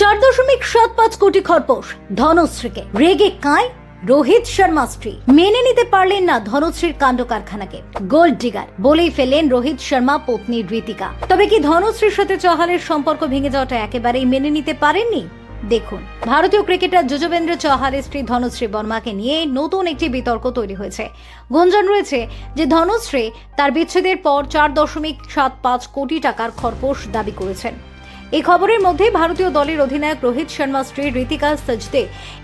চার দশমিক সাত পাঁচ কোটি খরপোশ ধনশ্রীকে। রেগে কায় রোহিত শর্মা স্ত্রী। মেনে নিতে পারলেন না ধনশ্রীর কাণ্ড কারখানাকে। গোল্ড ডিগার, বলেই ফেলেন রোহিত শর্মা পত্নী রীতিকা। তবে কি ধনশ্রীর সাথে চহালের সম্পর্ক ভেঙে যাওয়াটা একেবারেই মেনে নিতে পারেননি? দেখুন, ভারতীয় ক্রিকেটার যজবেন্দ্র চহালের স্ত্রী ধনশ্রী বর্মাকে নিয়ে নতুন একটি বিতর্ক তৈরি হয়েছে। গুঞ্জন রয়েছে যে ধনশ্রী তার বিচ্ছেদের পর চার দশমিক সাত পাঁচ কোটি টাকার খরপোশ দাবি করেছেন। এই খবরের মধ্যে ভারতীয় দলের অধিনায়ক রোহিত শর্মা, স্ত্রী রীতিকা সজদে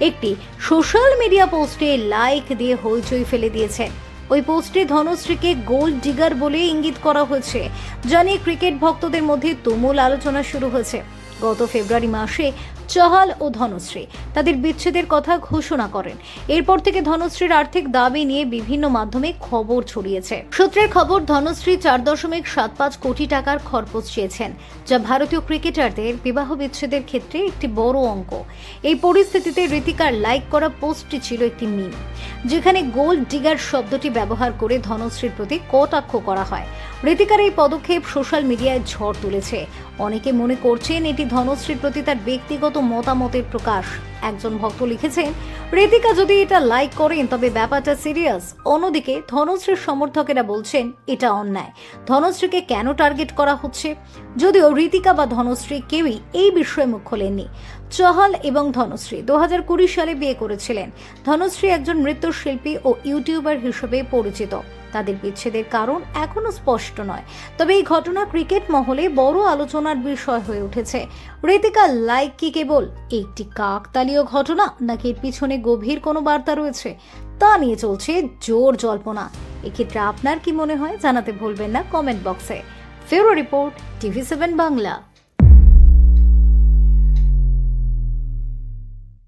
একটি সোশ্যাল মিডিয়া পোস্টে লাইক দিয়ে হইচই ফেলে দিয়েছেন ওই পোস্টে ধনশ্রীকে গোল্ড ডিগার বলে ইঙ্গিত করা হয়েছে। জানিয়ে ক্রিকেট ভক্তদের মধ্যে তুমুল আলোচনা শুরু হয়েছে। গত ফেব্রুয়ারি মাসে চহাল ও ধনশ্রী তাদের বিচ্ছেদের কথা ঘোষণা করেন। এরপর থেকে ধনশ্রীর আর্থিক দাবি নিয়ে বিভিন্ন মাধ্যমে খবর ছড়িয়েছে। সূত্রের খবর, ধনশ্রী চার দশমিক সাত পাঁচ কোটি টাকার খরপোশ চেয়েছেন, যা ভারতীয় ক্রিকেটারদের বিবাহ বিচ্ছেদের ক্ষেত্রে একটি বড় অঙ্ক। এই পরিস্থিতিতে রীতিকার লাইক করা পোস্টটি ছিল একটি মিম, যেখানে গোল্ড ডিগার শব্দটি ব্যবহার করে ধনশ্রীর প্রতি কটাক্ষ করা হয়। রীতিকার এই পদক্ষেপ সোশ্যাল মিডিয়ায় ঝড় তুলেছে। অনেকে মনে করছেন এটি ধনশ্রীর প্রতি তার ব্যক্তিগত মতামতের প্রকাশ। একজন ভক্ত লিখেছেন ঋতিকা যদি এটা লাইক করেন, তবে ব্যাপারটা সিরিয়াস অন্যদিকে ধনশ্রীর সমর্থকেরা বলছেন, এটা অন্যায়। ধনশ্রীকে কেন টার্গেট করা হচ্ছে? যদিও ঋতিকা বা ধনশ্রী কেউই এই বিষয়ে মুখ খোলেননি। চহল এবং ধনশ্রী দু হাজার কুড়ি সালে বিয়ে করেছিলেন। ধনশ্রী একজন নৃত্যশিল্পী ও ইউটিউবার হিসেবে পরিচিত। তাদের বিচ্ছেদের কারণ এখনও স্পষ্ট নয়। তবে এই ঘটনা ক্রিকেট মহলে বড় আলোচনার বিষয় হয়ে উঠেছে। ঋতিকা লাইক কি কেবল? একটি কাকতালীয় ঘটনা নাকি এর পিছনে গভীর কোনো বার্তা রয়েছে? তা নিয়ে চলছে জোর জল্পনা। এক্ষেত্রে আপনার কি মনে হয় জানাতে ভুলবেন না কমেন্ট বক্সে। ফেরো রিপোর্ট টিভি সেভেন বাংলা।